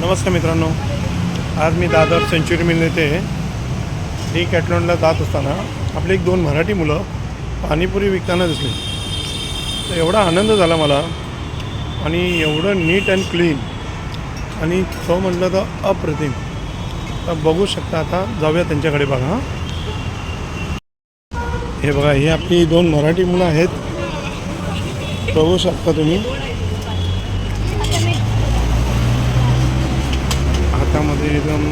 नमस्कार मित्रांनो. आज मी दादर सेंच्युरी मिल येथे डी कॅटलॉनला जात असताना आपली एक दोन मराठी मुलं पाणीपुरी विकताना दिसली. तर एवढा आनंद झाला मला आणि एवढं नीट अँड क्लीन आणि तो म्हटलं तर अप्रतिम. तर बघू शकता आता जाऊया त्यांच्याकडे बघा हे बघा हे आपली दोन मराठी मुलं आहेत. बघू शकता तुम्ही. हातामध्ये एकदम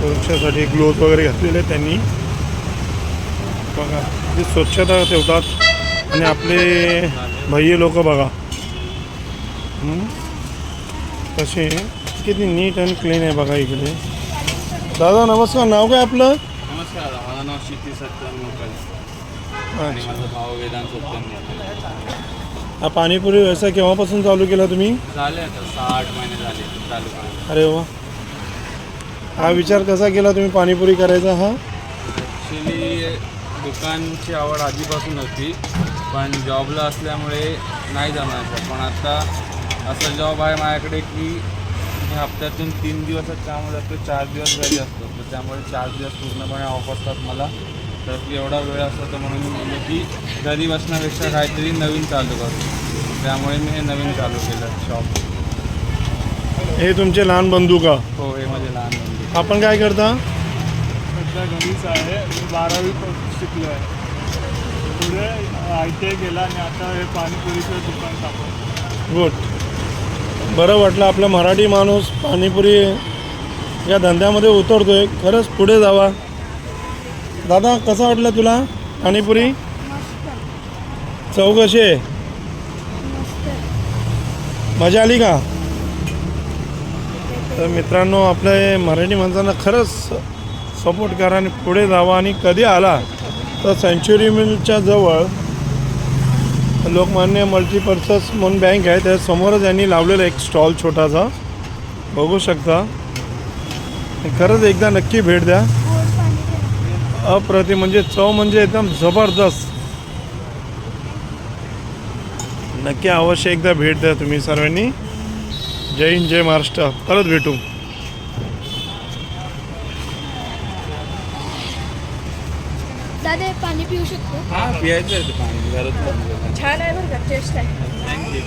सुरक्षेसाठी ग्लोव्ज वगैरे घातलेले आहेत त्यांनी. बघा ती स्वच्छता ठेवतात. आणि आपले भैये लोक बघा? कसे किती नीट अँड क्लीन आहे बघा इकडे. दादा नमस्कार. नाव काय आपलं? नमस्कार. माझं नाव शिती सत्यन आणि हा पाणीपुरी व्यवसाय केव्हापासून चालू केला तुम्ही? झाले आता सहा आठ महिने झाले चालू अरे वा. हा विचार कसा केला तुम्ही? पाणीपुरी करायचा हा? ॲक्च्युली दुकानची आवड आधीपासून होती. पण जॉबला असल्यामुळे नाही जमायचं. पण आता असा जॉब आहे माझ्याकडे की हप्त्यातून तीन दिवसात कामाला जातो चार दिवस घरी असतो. तर त्यामुळे चार दिवस पूर्णपणे ऑफ असतात मला. तर एवढा वेळ असतो तर म्हणून मी म्हणलं की घरी बसण्यापेक्षा काहीतरी नवीन चालू करू. त्यामुळे मी हे नवीन चालू केलं शॉप हे तुमचे लहान बंधू का? हो हे आपण काय करता? सध्या घरीच आहे. मी बारावी प- शिकलो आहे पुढे आय टी आय केला आणि आता हे पाणीपुरीचं दुकान टाकलं. गुड बरं वाटलं आपला मराठी माणूस पाणीपुरी या धंद्यामध्ये उतरतोय. खरंच पुढे जावा. दादा कसं वाटलं तुला पाणीपुरी? चव कशी आहे? मजा आली का? तर मित्रांनो आपल्या मराठी माणसांना खरंच सपोर्ट करा आणि पुढे जावा. आणि कधी आला तर सेंच्युरी मिलच्या जवळ लोकमान्य मल्टीपर्पज म्हणून बँक आहे. त्या समोरच यांनी लावलेला एक स्टॉल छोटासा. बघू शकता. खरंच एकदा नक्की भेट द्या. अप्रतिम म्हणजे चव म्हणजे एकदम जबरदस्त. नक्की अवश्य एकदा भेट द्या तुम्ही सर्वांनी. जय हिंद जय महाराष्ट्र. परत भेटू. दादा हे पाणी पिऊ शकतो? हां पियायचं आहे ते पाणी. घरात छान आहे बरं का टेस्ट आहे. थँक्यू